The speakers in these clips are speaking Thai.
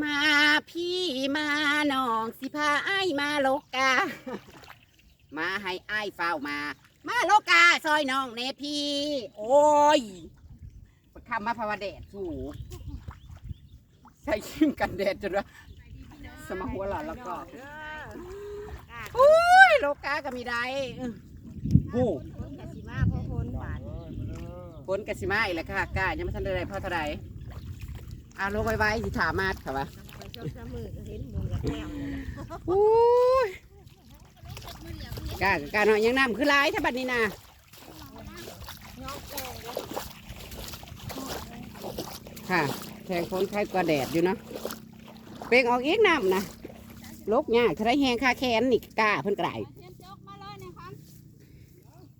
มาพี่มาน้องสิพาไอ้ายมาโลกา มาให้ไอ้ายเฝ้ามา มาโลกาซอยน้องเนพี่ โอ้ยประคำมาภาวะแดดสูใส่ชิมกันแดดจนว่าสมาหัวหลานแล้วก็อุ้ยโลกาก็มีได้โอ้กะสิมาพ่อพลหวานฝนกสิมาอีกแล้วค่ะกล้ายังไม่ทันได้พ่อเท่าไห รอะลงไว้ไว้สิถามาดค่ะวะคอยชอบจะมือก็เห็นหมุนกับแก้วอุ้ยกล้ากล้าหน่อยยังน้ำคือหลายถ้าบัดนี้นะน้องแก้วค่ะแทงฝนคล้ายกว่าแดดอยู่เนาะเปล่งออกอีกน้ำนะลกยากถ้าได้แหงคาแคนนี่กล้าเพิ่นกลายเชียนจกมาเลยนะครับ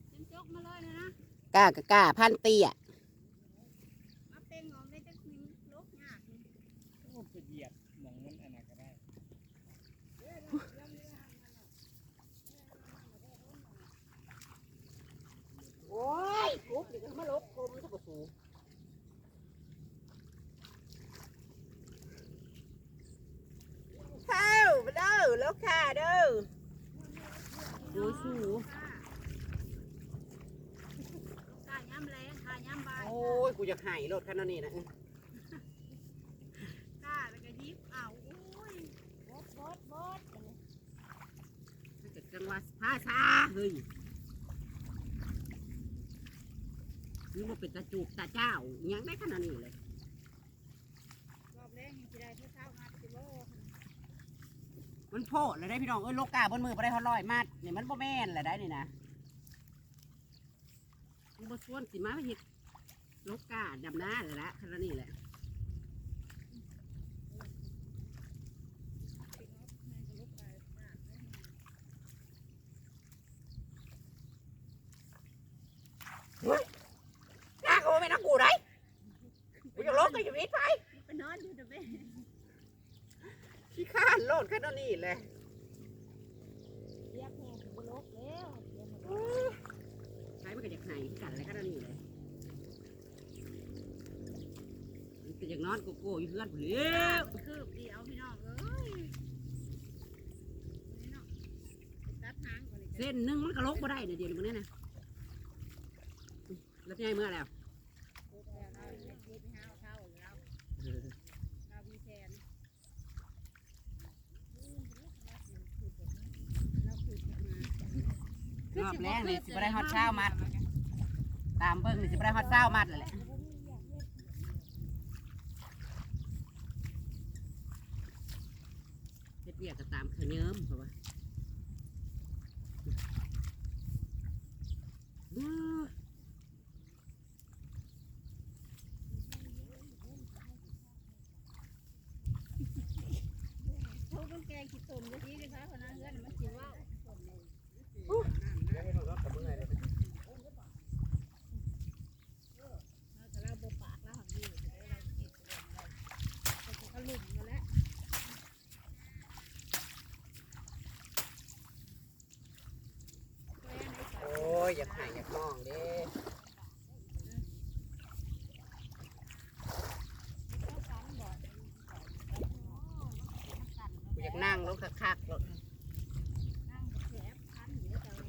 เชียนจกมาเลยนะนะกล้ากับกล้าพันเตี้ย มาเต็งออกได้จักหนึ่งลกยาก ไปเหยียบหมองมันอันนั้นก็ได้ โอ้ยกุ๊บนี่ก็มาลกคมทุกสูเข้ามาเด้อแล้วค่ะเด้อดูสูกาย้ำแรงกาย้ำบายโอ้ยกูจะหายรถคันนี้นะกาแล้วก็ยิบเอาโอ้ยบดบดบดถ้าเกิดจังหวะภาษาเฮ้ยนี่มันเป็นตาจูบตาเจ้าอิหยังได้ขนาดนี้เลย รอบแรกยังจะได้เท่าเท่ามาสิโล มันโพดเลยได้พี่น้องเอ้ยโลกาบนมือไปได้ทอดร้อยมัดเนี่ยมันบ่แม่นแหละได้นี่นะมันบ่ส่วนสิมาเฮ็ดโลกาดำหน้าเลยละขนาดนี้แหละน่าโอ้ไม่นักกูได้กูจะลบก็อยู่นิดไปไปนอนอยู่เดอะเบ้ ขี้ข้านโลดขนาดนี้เลยเรียกแม่ถึงลกแล้วเดี๋ยวมันใช้มันก็อยากไหนกันอะไรขนาดนี้เลยมันก็อยากนอนโกโก้อยู่เพื่อนผมเลี้ยวคืบเดียวพี่น้องเอ้ยนี่เนาะตัดหางก่อนเลยเส้นหนึงมันก็ลกมาได้เดี๋ยวเดี๋ยวนี้มันเนี่ยนะแล้วพี่ให้เมื่อแล้ว เราเล็กๆไปห้าวเท่าแล้ว เรามีแทนเราขุดมาร อบแรกนี่สิบได้ฮอตเช้ามัด ตามเบิ้งนี่สิบได้ฮอตเช้ามัดเลยแหละเฮ็ดเวียกก็ตามขยิ้มเพราะว่าเขาต้องแกงขี้ตุ่มจะชี้เลยคะคนนั้นเพื่อนมันสิว่าแต่เราบปากแล้วหักดีแต่เราเก็บเราเขาลุ่มมาแล้ว โอ้ยอยากหายอยากมองเด้ กูอยากนั่งรถคักๆรถ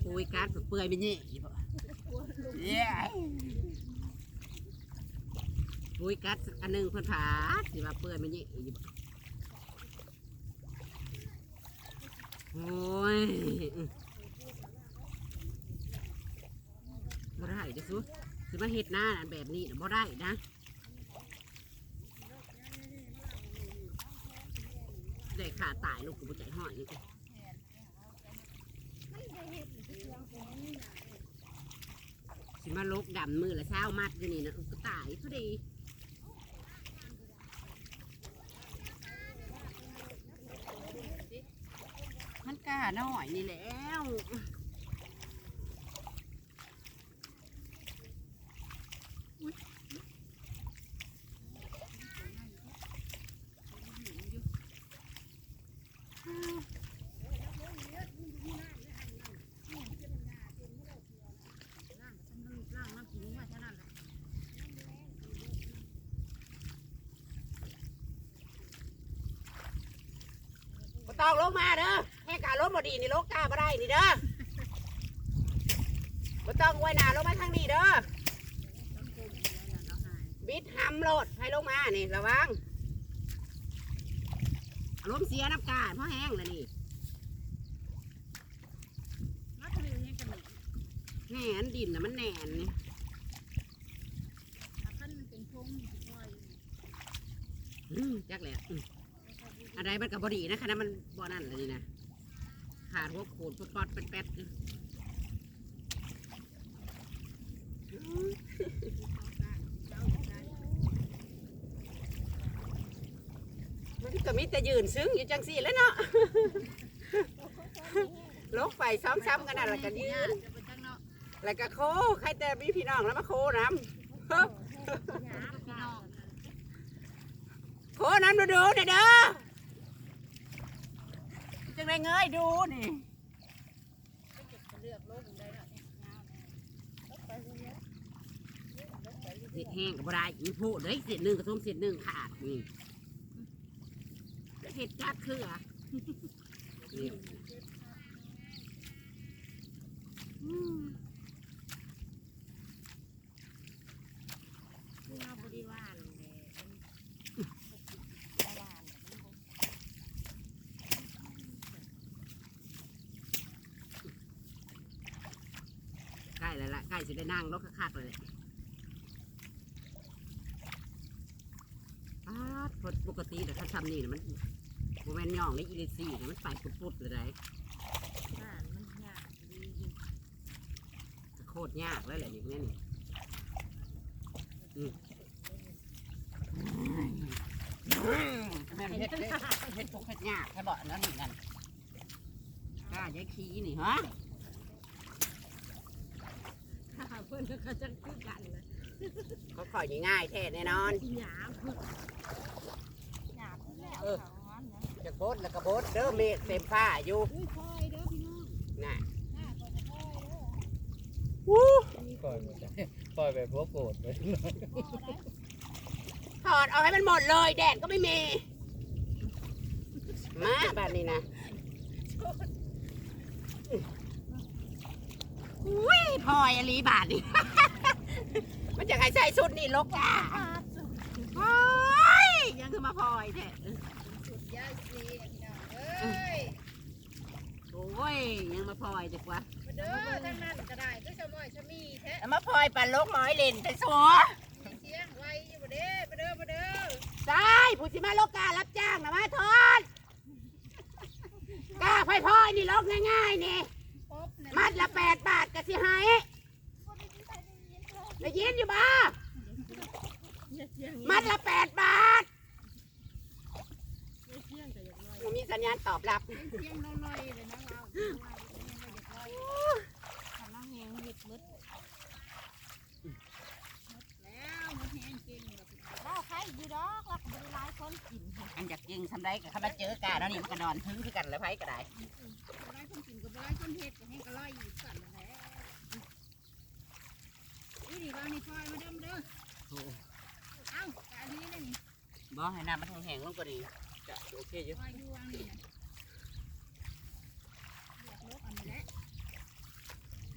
คุยการเปื่อยๆไปนี่เย้คุยกัดอันหนึ่งเพิ่นผาสิว่าเปื่อยไปนี่อยู่บ่โอ้ยอื้อบ่ได้เด้อสุสิมาเฮ็ดหน้าอันแบบนี้น่ะบ่ได้นะ ได้ขาตายลูกกูบ่ใจห่อยนี่กูสิมาลกดำมือละเช้ามัดอยู่นี่นะกูตายทุดีมันกล้าหน่อยนี่แล้ว ต้องลงมาเด้อแค่การลงบ่ดีนี่ลงกล้าบ่ได้นี่เด้อบ่ต้องไว้หนาลงมาทางนี้เด้อบิดหำโลดให้ลงมานี่ระวังอารมณ์เสียน้ำกาดเพราะแห้งแล้วนี่มาทะเลเนี่แหนดินนะมันแหน่นนี่ถ้าขั้นมันเป็นพงมันจะค่อยอืมจักแหละ อืมอะไรมันกับบดีนะคะนะมันบ่นั่นเลยนี่นะขาดหัวโขนปอดๆแป๊ดๆนี่เจ้าอยู่ได้มันก็มีแต่ยืนซึ้งอยู่จังสี่แล้วเนาะลกไปซ้อมๆกันนั่นแหละกันยืนจะไปจังเนาะแล้วก็โคใครแต่มีพี่น้องแล้วมาโคน้ำหยาบพี่น้องโคน้ำดูดูๆเด้อเด้อจั งไรเงยดูนี่เลือกโลกได้เนาะยาวไปเรื่อยเห็ดแห้งกับได้อีพูดเลยเศษหนึ่งกระทมเศษหนึ่งขาดนี่เห็ดจัดคืออะนี่อืม คือเราบริวารเลยบริวาร ใกล้ แล้วล่ะใกล้จะได้นั่งรถคักๆเลยแหละอ้าดพอปกติแต่ถ้าทำนี่นะมันโมเมนย่องเลยอีเลซี่น่ะมันไปปุดๆเลยได้บ้านมันยากดีอยู่โคตรยากแล้วแหละอย่างนี้นี่อืมแม่นเฮ็ดเด้เฮ็ดพวกเฮ็ดยากแค่บอกนั่นนี่นั่นกล้ายายขี้นี่ฮะ เพื่อนก็จะคือกันนะเขาขอยนี่ง่ายแท้แน่นอน หยาบหยาบแล้วเออ เขาว่านะจะโบดแล้วก็โบดเด้อเมฆเต็มฟ้าอยู่อุ้ยคอยเด้อพี่น้องน่ะหน้าก็จะคอยเด้อปล่อยหมดเลยปล่อยแบบพวกโกรธเลยพ่อได้ถอดเอาให้มันหมดเลย แดดก็ไม่มี มาแบบนี้นะอุ้ย พลอยอลีบาทนี่ มันจะให้ใส่ชุดนี่ลกอะโอ้ยยังคือมาพลอยแท้สุดยอดสิพี่น้องเอ้ยโอ้ยยังมาพลอยดีกว่ามาเด้อทั้งนั้นก็ได้ก็จะมอยจะมีแท้เอามาพลอยปั่นลกหมอยเล่นไปสัวมีเสียงไว้อยู่บ่เด้มาเด้อมาเด้อใช่ผู้สิมาลกการับจ้างนะมาทอนกาพลอยพลอยนี่ลกง่ายๆนี่ป๊บเนี่ย มัดละแปดบาทกะสิหายได้ยินอยู่บ่เสียงมัดละแปดบาทเสียงแต่อย่างน้อยมันมีสัญญาณตอบรับเสียงน้อยๆเลยนะเราทำน้ำแหงหยิบมืดแล้วมันแหงเก่งแบบเราใคร อยู่ดอกเราบริลายคนกินอันอยากยิงทำได้กับเขามาเจอกาแล้วนี่มันก็นอนทึ้งคือกันแล้วไผก็ได้บริลายคนกินกับบริลายคนเฮ็ดก็แห้งก็ลอยอยู่สั่นแหละนี่ดีว่านี่พลอยมาเด้อมาเด้อเอ้าแต่อันนี้เลยนี่บ่ให้น้ำมันแห้งๆลงก็ดีจะโอเคอยู่พลอยอยู่วางนี่นะเลือกลกอันนี้แหละ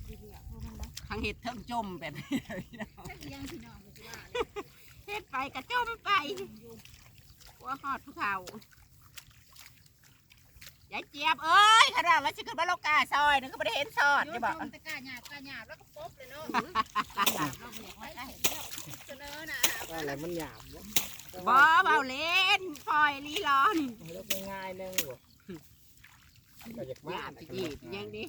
ดีเลือกพวกมันนะทั้งเห็ดทั้งจมแบบนี้เลยพี่น้องแค่ยังพี่น้องก็สิว่าเลย เห็ดไปกระจมไปว่าหอดผู้เฒ่ายายเจี๊ยบเอ้ยขนาดว่าจะขึ้นมาโลกาซอยนึกก็ไม่ได้เห็นซอดโยจะนบอกจมตะกร้าหยาบกร้าหยาบแล้วก็ป๊บเลยเนาะเราเรียกว่าได้เห็นแล้วเสนอน่ะอะไรมันหยาบวะบ่เบาเล่นพลอยลีรอนให้ลบง่ายๆนึงวะก็อยากมาย่ากตะกี้ยังดิ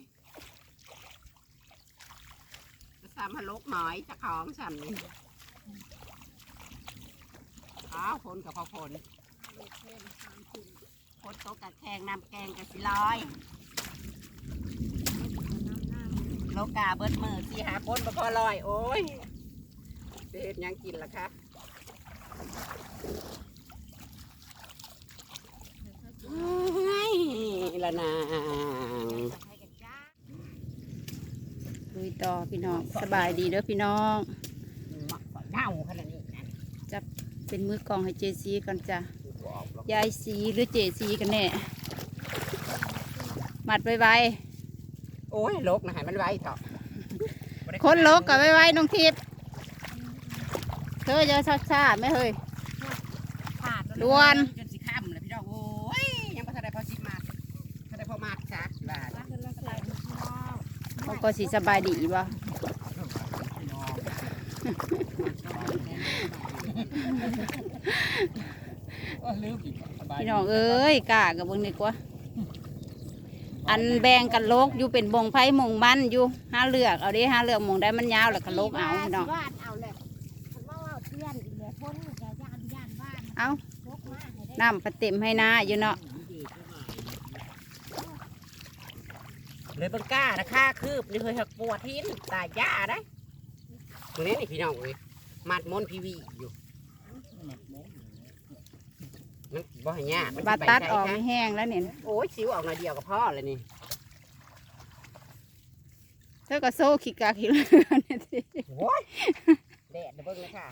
จะสามพะลกหมอยจะของฉันนี่ อ้าวคนกับพอคนคนโตกะแขงน้ำแกงกะสิลอยโลกาเบิดมือสีหาคนบ่พอลอย โอ้ยเฮ็ดหยังกินล่ะคะเฮ้ยละนางลุยต่อพี่น้อง สบายดีเด้อพี่น้อง หมักฝอยเน่าขนาดนี้นะ เป็นมือกองให้เจซีกันจ้ะบอกหรอกยายสีหรือเจซีกันแน่มัดไว้ไว้โอ้ยลกนะให้มันไว้เถอะคนลกกับไว้ไว้น้องทิพย์เธอจะชาชาไหม่เฮ้ยขาดด่วนจนสิค่ำเลยพี่น้องโอ้ยยังบ่ทันได้พอสิมาทันได้พอมาจ้ะว่าเขาก็สิสบายดีบ่ ก็ลืมอีกสบาย พี่น้องเอ้ยกล้ากับเบิ่งดีกว่า อันแบ่งกันโลกอยู่เป็นบงไผ่มงมันอยู่ห้าเลือกเอาดิห้าเลือกมงได้มันยาวแล้วก็โลกเอาพี่น้องบ้านเอาเลยคันว่าว่าเพื่อนอีกเนี่ยพ้นแกย่านย่านบ้านเอาพกมาให้ได้น้ำประเต็มให้นาอยู่เนาะเลยเบิ่งกล้านะค่าคืบนี่เคยหักปวดทิ้นตายย่าได้ตรงนี้นี่พี่น้องเอ้ยมัดมนต์พีวีอยู่ มันบ่ให้ยากมันสิบาดไปตัดไสออกซะให้แห้งแล้วเนี่ยโอ้ยสิวออกหน่อยเดียวก็พอเลยนี่เธอก็โซ่ขี้กาขี้เลือเนี่ยสิโอ้ยแดดเดี๋ยวเบิ่งเลยค่ะ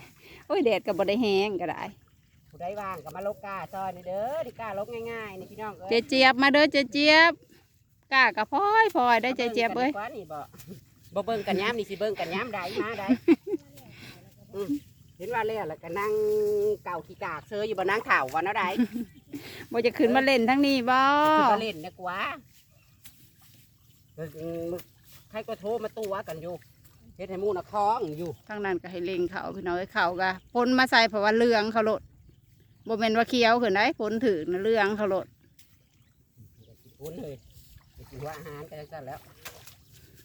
โอ้ยแดดก็บ่ได้แห้งก็ได้ ผู้ใดว่างก็มาลกกาซอยนี่เด้อดิกาลกง่ายๆนี่พี่น้องเจเจี๊ยบมาเด้อเจเจี๊ยบกล้ากับพลอยพลอยได้เจเจี๊ยบเอ้ย บิ่งกันดีกว่านี่บ่บ่เบิ่งกันย้ำนี่สิเบิ่งกันย้ำได้มาได้อืม เห็นว่าแล้วแล้วก็นั่งเก่าขี้กากเซยอยู่บนนั่งข่าววันเอาได้บ่จะขึ้นมาเล่นทั้งนี้บ่คือมาเล่นนะกว่าเออมึงใครก็โทรมาตัวกันอยู่เฮ็ดให้หมูนะคล้องอยู่ทั้งนั้นก็ให้เล็งเขาพี่น้องเอ้ยเขาก็พ่นมาใส่เพราะว่าเหลืองเขาโลดบ่แม่นว่าเขียวขึ้นได้พ่นถือนะเหลืองเขาโลดพุ้นเลยไปกินว่าอาหารกันจังซั่นแล้ว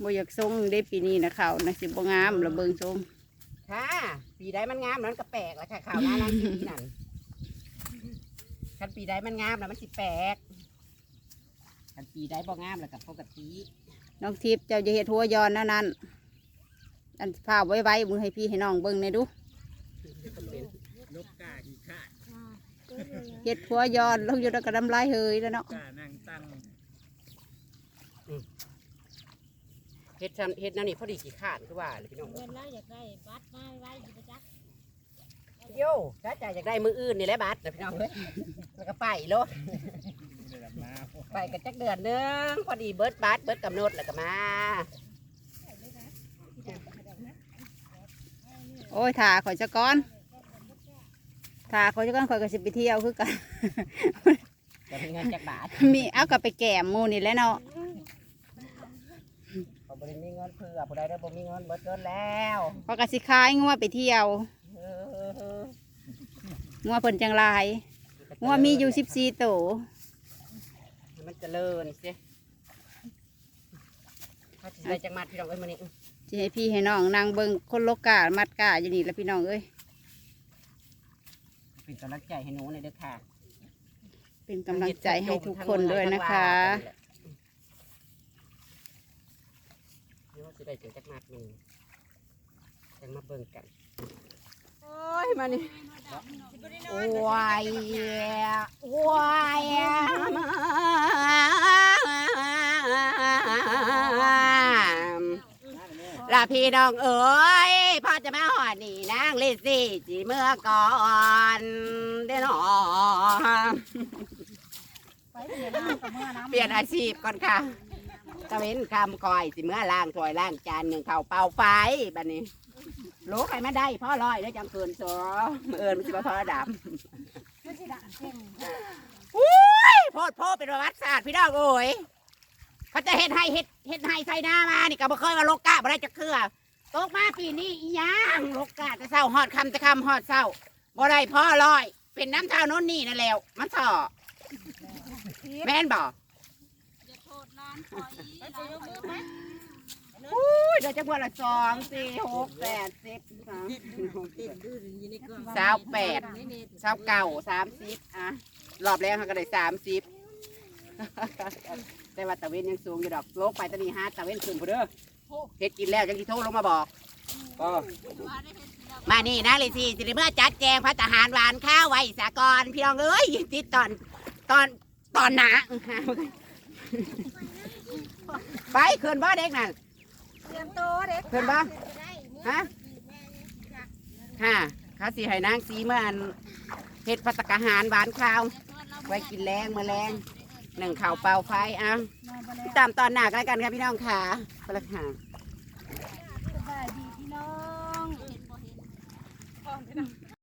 บ่อยากทรงได้ปีนี้นะเขานะสิบ่งามระเบิงทรง ค่ะปีใดมันงามนั้นก็แปลกแล้วค่ะข่าวหน้านั้นปีนั้นคันปีใดมันงามแล้วมันสิแปลกคันปีใดบ่งามแล้วก็ปกติน้องทิพย์เจ้าจะเฮ็ดหัวยอนนั่นนั่นอันผ้าไว้ไว้มือให้พี่ให้น้องเบิ่งในอยดูนกกาขี้ขาดเฮ็ดหัวยอนลงอยู่แล้วก็น้ำลายเฮยแล้วเนาะ กานั่งตั้ง เฮ็ดชันเฮ็ดแนั่นนี่พอดีขี้ขาดคือว่าเลยพี่น้องเงินแล้วอยากได้บัตรมาไว้อยู่ประจักษ์โย่ถ้าใจอยากได้มืออื่นนี่แหละบัตรนะพี่น้องเฮ้ยแล้วก็ไปโลดเดือดมาไปกันจักเดือนหนึงพอดีเบิร์ดบัตรเบิร์ดกำหนดแล้วก็มา โอ้ยถ่าข่อยจะก้อนถ่าข่อยจะก้อนข่อยก็สิไปเที่ยวคือกัน จะมีเงินจากบาท มีเอากลับไปแก้มหมูนี่แหล้วเนาะเขาบริมี เงินเพื่อผู้ใดได้บ่มีเงินเบิดเกินแล้วพอยก็สิคายงัวไปเที่ยวเอองัวเพิ่นจังหลายงัวมีอยู่สิบสี่ตัวให้มันเจริญสิถ้าสิได้จังมัดพี่น้องเอ้ยมื้อนี้สิให้พี่ให้น้องนางเบิ่งคนโลกามัดกาอยู่นี่แหล้วพี่น้องเอ้ยเป็นกำลังใจให้หนูหน่อยเด้อค่ะเป็นกำลังใจให้ทุกคนด้วยนะคะเดี๋ยวสิ ได้จังจักมัดมันจังมาเบิ่งกันโอ้ยมานี่โอ้ยโอ้ยลาพี่น้องเอ๋ยพ่อจะมาหอดนี่นางลิซี่จีเมื่อก่อนเด้อหนอไปเปลี่ยนน้ำกับเมื่อนเปลี่ยนอาชีพก่อนค่ะ ตะเว้นคำคอยสิเมื่อล้างถ้วยล้างจานหนึ่งเข่าเป่าไฟบัดนี้รู้ใครไม่ได้พ่อลอยแล้วจังเกินโซมือเอิญมันสิบ่พ่อดำไม่ใช่ด่างเก่งอุ้ยโพดโพดเป็นประวัติศาสตร์พี่น้องโอ้ยเขาจะเฮ็ดให้เฮ็ดเฮ็ดให้ใส่หน้ามานี่ก็บ่เคยว่าโลกกะบ่ได้จะเครือตกมาปีนี้อีหยังโลกกะจะเศร้าฮอดคำจะคำฮอดเศร้าบ่ได้พ่อลอย เป็นน้ำเท่าโน้นนี่นั่นแล้ว มันสอแม่นบอุ้ ยเดี๋ยวจะพวละสองสี่หกแปดสิบสามสี่หกเจ็ดสาวแปดเช้าเก่าสามสิบอะรอบแรกเขาก็ได้สามสิบแต่ว่าตะเวนยังสูงอยู่ดอกโลกไปตอนนี้ฮะตะเวนขึ้นพอเด้อเฮ็ดกินแล้วยังที่โทรลงมาบอกก็มานี่นะเลยสิสิริเมื่อจัดแจงพระทหารหวานข้าวไว้สากรพี่น้องเอ้ยติดตอนตอนตอนหนา ไปขึ้นบ่เด็กนั่นเตรียมโตเด็กเพิ่นบ่ฮะค่ะเขาสิให้นางสีเมื่ออันเฮ็ดพัตตาหารหวานข้าว ไว้กินแรงมาแรงหนึ่งข่าวเปล่าไฟอะนอนไปแล้วตามตอนหนักแล้วกันครับพี่น้องค่ะไปละค่ะ